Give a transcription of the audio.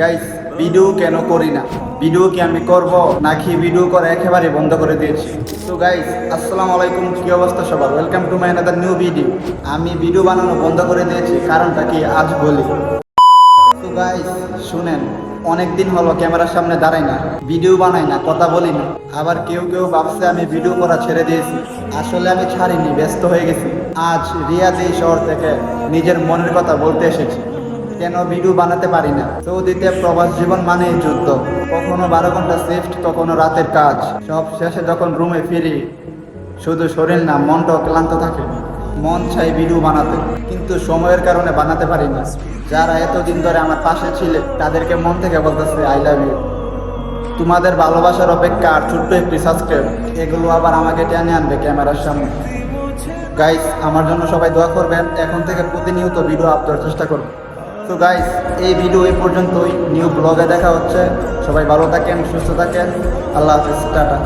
Guys video কেন করি না? ভিডিও কি আমি করব? নাকি ভিডিও করে একেবারে বন্ধ করে দিয়েছি? তো গাইস আসসালামু আলাইকুম, কি অবস্থা সবার? Welcome to my another new video আমি ভিডিও বানানো বন্ধ করে দিয়েছি, কারণটা কি আজ বলি। তো গাইস শুনেন অনেক দিন হলো ক্যামেরার সামনে দাঁড়াই না ভিডিও বানাই না, কথা বলি না। আবার কেউ কেউ ভাবছে আমি ভিডিও করা ছেড়ে দিয়েছি। আসলে আমি ছাড়িনি, ব্যস্ত হয়ে গেছি। আজ রিয়াদ এই শহর থেকে নিজের মনের কথা বলতে এসেছি। কেন ভিডিও বানাতে পারি না? সৌদিতে প্রবাস জীবন মানেই যুদ্ধ। কখনো বারো ঘণ্টা শিফট কখনো রাতের কাজ। সব শেষে যখন রুমে ফিরি, শুধু শরীর না, মনটাও ক্লান্ত থাকে। মন চাই ভিডিও বানাতে, কিন্তু সময়ের কারণে বানাতে পারি না। যারা এতদিন ধরে আমার পাশে ছিলে, তাদেরকে মন থেকে বলতেছে আই লাভ ইউ তোমাদের ভালোবাসার অপেক্ষা আর ছোট্ট একটি সাবস্ক্রাইব এগুলো আবার আমাকে টেনে আনবে ক্যামেরার সামনে। গাইস আমার জন্য সবাই দোয়া করবেন, এখন থেকে প্রতিনিয়ত ভিডিও আপ দেওয়ার চেষ্টা করব তো গাইস এই ভিডিও এই পর্যন্তই। নিউ ব্লগে দেখা হচ্ছে। সবাই ভালো থাকেন, সুস্থ থাকেন। আল্লাহ হাফিজ, টাটা।